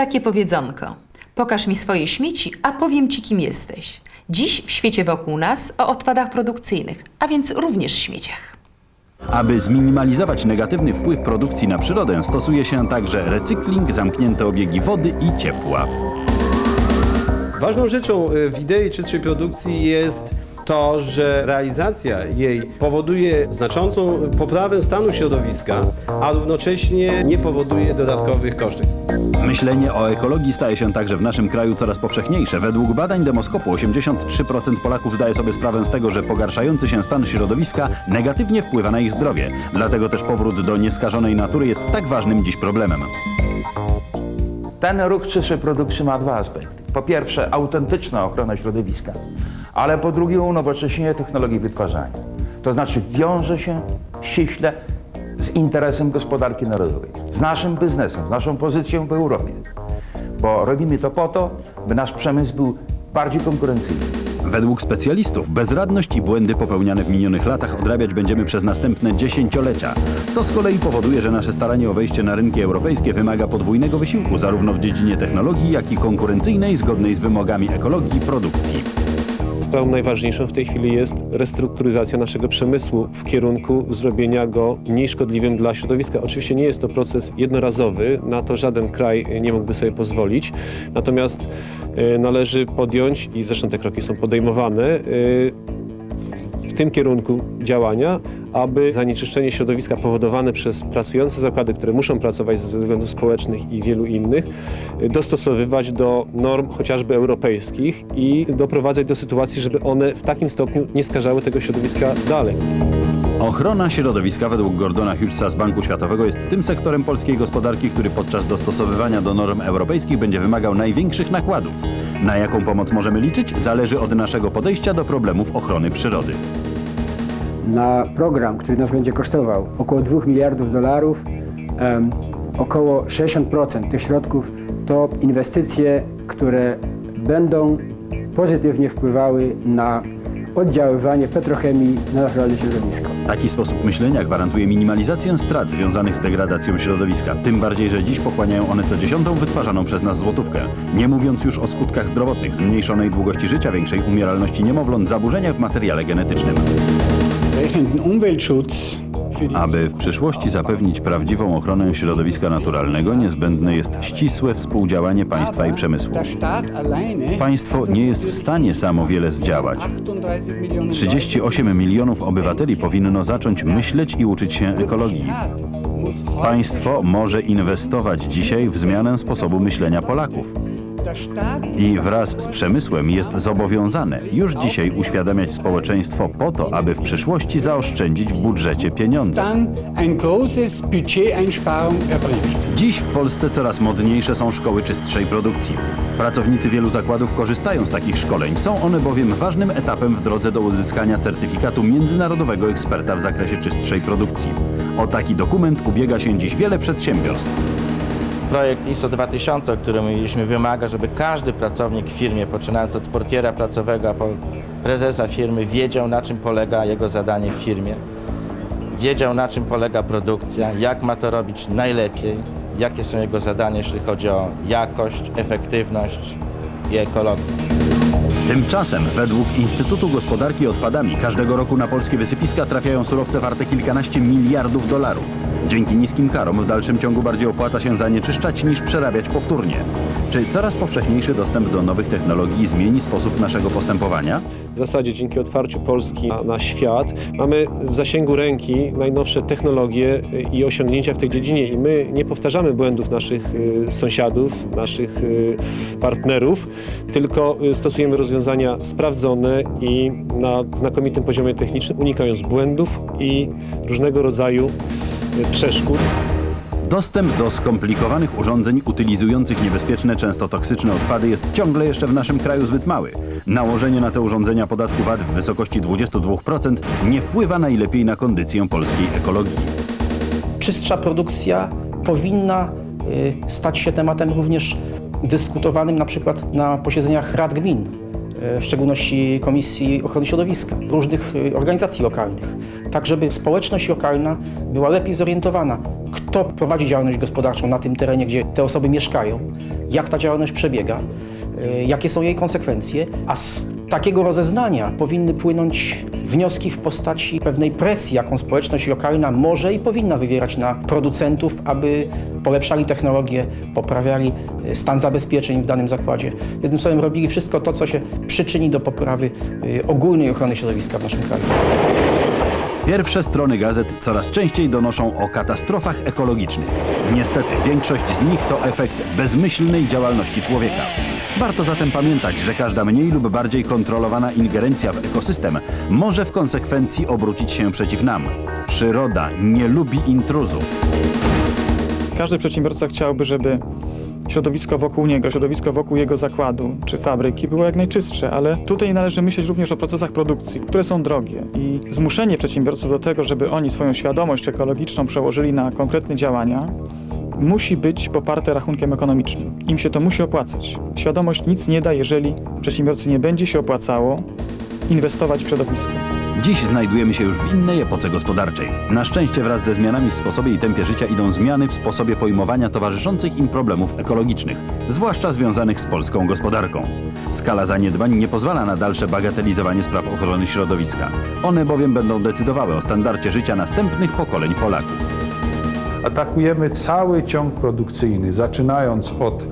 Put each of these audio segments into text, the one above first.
takie powiedzonko. Pokaż mi swoje śmieci, a powiem ci, kim jesteś. Dziś w świecie wokół nas o odpadach produkcyjnych, a więc również śmieciach. Aby zminimalizować negatywny wpływ produkcji na przyrodę, stosuje się także recykling, zamknięte obiegi wody i ciepła. Ważną rzeczą y, w idei czystszej produkcji jest to, że realizacja jej powoduje znaczącą poprawę stanu środowiska, a równocześnie nie powoduje dodatkowych kosztów. Myślenie o ekologii staje się także w naszym kraju coraz powszechniejsze. Według badań Demoskopu 83% Polaków zdaje sobie sprawę z tego, że pogarszający się stan środowiska negatywnie wpływa na ich zdrowie. Dlatego też powrót do nieskażonej natury jest tak ważnym dziś problemem. Ten ruch czystszej produkcji ma dwa aspekty. Po pierwsze, autentyczna ochrona środowiska, ale po drugie, unowocześnienie technologii wytwarzania. To znaczy wiąże się ściśle z interesem gospodarki narodowej, z naszym biznesem, z naszą pozycją w Europie. Bo robimy to po to, by nasz przemysł był bardziej konkurencyjny. Według specjalistów bezradność i błędy popełniane w minionych latach odrabiać będziemy przez następne dziesięciolecia. To z kolei powoduje, że nasze staranie o wejście na rynki europejskie wymaga podwójnego wysiłku, zarówno w dziedzinie technologii, jak i konkurencyjnej, zgodnej z wymogami ekologii produkcji. Sprawą najważniejszą w tej chwili jest restrukturyzacja naszego przemysłu w kierunku zrobienia go mniej szkodliwym dla środowiska. Oczywiście nie jest to proces jednorazowy, na to żaden kraj nie mógłby sobie pozwolić. Natomiast e, należy podjąć, i zresztą te kroki są podejmowane, e, w tym kierunku działania, aby zanieczyszczenie środowiska powodowane przez pracujące zakłady, które muszą pracować ze względów społecznych i wielu innych, dostosowywać do norm chociażby europejskich i doprowadzać do sytuacji, żeby one w takim stopniu nie skażały tego środowiska dalej. Ochrona środowiska według Gordona Hughesa z Banku Światowego jest tym sektorem polskiej gospodarki, który podczas dostosowywania do norm europejskich będzie wymagał największych nakładów. Na jaką pomoc możemy liczyć, zależy od naszego podejścia do problemów ochrony przyrody. na program, który nas będzie kosztował około 2 miliardów dolarów, em, około 60% tych środków to inwestycje, które będą pozytywnie wpływały na oddziaływanie petrochemii na naturalne środowisko. Taki sposób myślenia gwarantuje minimalizację strat związanych z degradacją środowiska. Tym bardziej, że dziś pochłaniają one co dziesiątą wytwarzaną przez nas złotówkę. Nie mówiąc już o skutkach zdrowotnych, zmniejszonej długości życia, większej umieralności niemowląt, zaburzeniach w materiale genetycznym. Entsprechenden Umweltschutz Aby w przyszłości zapewnić prawdziwą ochronę środowiska naturalnego, niezbędne jest ścisłe współdziałanie państwa i przemysłu. Państwo nie jest w stanie samo wiele zdziałać. 38 Millionen 38 milionów obywateli powinno zacząć myśleć i uczyć się ekologii. Państwo może inwestować dzisiaj w zmianę sposobu myślenia Polaków. Staat I wraz z przemysłem jest zobowiązane już dzisiaj uświadamiać społeczeństwo po to, aby w przyszłości zaoszczędzić w budżecie pieniądze. Dziś w Polsce coraz modniejsze są szkoły czystszej produkcji. Pracownicy wielu zakładów korzystają z takich szkoleń. Są one bowiem ważnym etapem w drodze do uzyskania certyfikatu międzynarodowego eksperta w zakresie czystszej produkcji. O taki dokument ubiega się dziś wiele przedsiębiorstw. Projekt ISO 2000, o którym mówiliśmy, wymaga, żeby każdy pracownik w firmie, poczynając od portiera pracowego, a po prezesa firmy, wiedział na czym polega jego zadanie w firmie, wiedział na czym polega produkcja, jak ma to robić najlepiej, jakie są jego zadania, jeśli chodzi o jakość, efektywność i ekologię. Tymczasem, według Instytutu Gospodarki Odpadami, każdego roku na polskie wysypiska trafiają surowce warte kilkanaście miliardów dolarów. Dzięki niskim karom w dalszym ciągu bardziej opłaca się zanieczyszczać niż przerabiać powtórnie. Czy coraz powszechniejszy dostęp do nowych technologii zmieni sposób naszego postępowania? Zasadzie dzięki otwarciu Polski na, na świat mamy w zasięgu ręki najnowsze technologie y, i osiągnięcia w tej dziedzinie i my nie powtarzamy błędów naszych y, sąsiadów, naszych y, partnerów, tylko stosujemy rozwiązania sprawdzone i na znakomitym poziomie technicznym, unikając błędów i różnego rodzaju przeszkód. Dostęp do skomplikowanych urządzeń utylizujących niebezpieczne, często toksyczne odpady jest ciągle jeszcze w naszym kraju zbyt mały. Nałożenie na te urządzenia podatku VAT w wysokości 22% nie wpływa najlepiej na kondycję polskiej ekologii. czystsza produkcja powinna y, stać się tematem również dyskutowanym na przykład na posiedzeniach rad gmin, y, w szczególności Komisji Ochrony Środowiska, różnych y, organizacji lokalnych, tak żeby społeczność lokalna była lepiej zorientowana, kto prowadzi działalność gospodarczą na tym terenie, gdzie te osoby mieszkają, jak ta działalność przebiega, y, jakie są jej konsekwencje, a z takiego rozeznania powinny płynąć wnioski w postaci pewnej presji, jaką społeczność lokalna może i powinna wywierać na producentów, aby polepszali technologię, poprawiali y, stan zabezpieczeń w danym zakładzie. Jednym słowem, robili wszystko to, co się przyczyni do poprawy y, ogólnej ochrony środowiska w naszym kraju. Pierwsze strony gazet coraz częściej donoszą o katastrofach ekologicznych. Niestety, większość z nich to efekt bezmyślnej działalności człowieka. Warto zatem pamiętać, że każda mniej lub bardziej kontrolowana ingerencja w ekosystem może w konsekwencji obrócić się przeciw nam. Przyroda nie lubi intruzów. Każdy przedsiębiorca chciałby, żeby środowisko wokół niego, środowisko wokół jego zakładu czy fabryki było jak najczystsze, ale tutaj należy myśleć również o procesach produkcji, które są drogie i zmuszenie przedsiębiorców do tego, żeby oni swoją świadomość ekologiczną przełożyli na konkretne działania, musi być poparte rachunkiem ekonomicznym. Im się to musi opłacać. Świadomość nic nie da, jeżeli przedsiębiorcy nie będzie się opłacało inwestować w środowisko. Dziś znajdujemy się już w innej epoce gospodarczej. Na szczęście wraz ze zmianami w sposobie i tempie życia idą zmiany w sposobie pojmowania towarzyszących im problemów ekologicznych, zwłaszcza związanych z polską gospodarką. Skala zaniedbań nie pozwala na dalsze bagatelizowanie spraw ochrony środowiska. One bowiem będą decydowały o standardzie życia następnych pokoleń Polaków. Atakujemy cały ciąg produkcyjny, zaczynając od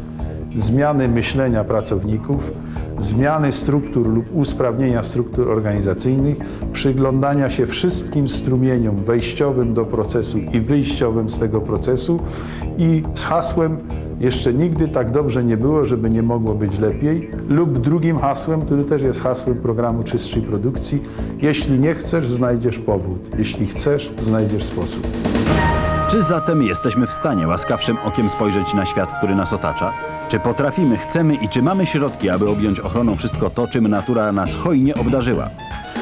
zmiany myślenia pracowników, zmiany struktur lub usprawnienia struktur organizacyjnych, przyglądania się wszystkim strumieniom wejściowym do procesu i wyjściowym z tego procesu i z hasłem jeszcze nigdy tak dobrze nie było, żeby nie mogło być lepiej, lub drugim hasłem, który też jest hasłem programu czystszej produkcji, jeśli nie chcesz, znajdziesz powód, jeśli chcesz, znajdziesz sposób. Czy zatem jesteśmy w stanie łaskawszym okiem spojrzeć na świat, który nas otacza? Czy potrafimy, chcemy i czy mamy środki, aby objąć ochroną wszystko to, czym natura nas hojnie obdarzyła?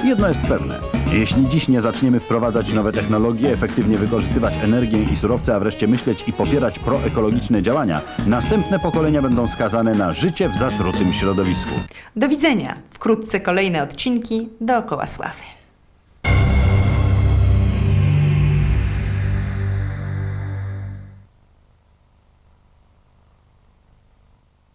Jedno jest pewne. Jeśli dziś nie zaczniemy wprowadzać nowe technologie, efektywnie wykorzystywać energię i surowce, a wreszcie myśleć i popierać proekologiczne działania, następne pokolenia będą skazane na życie w zatrutym środowisku. Do widzenia. Wkrótce kolejne odcinki dookoła sławy.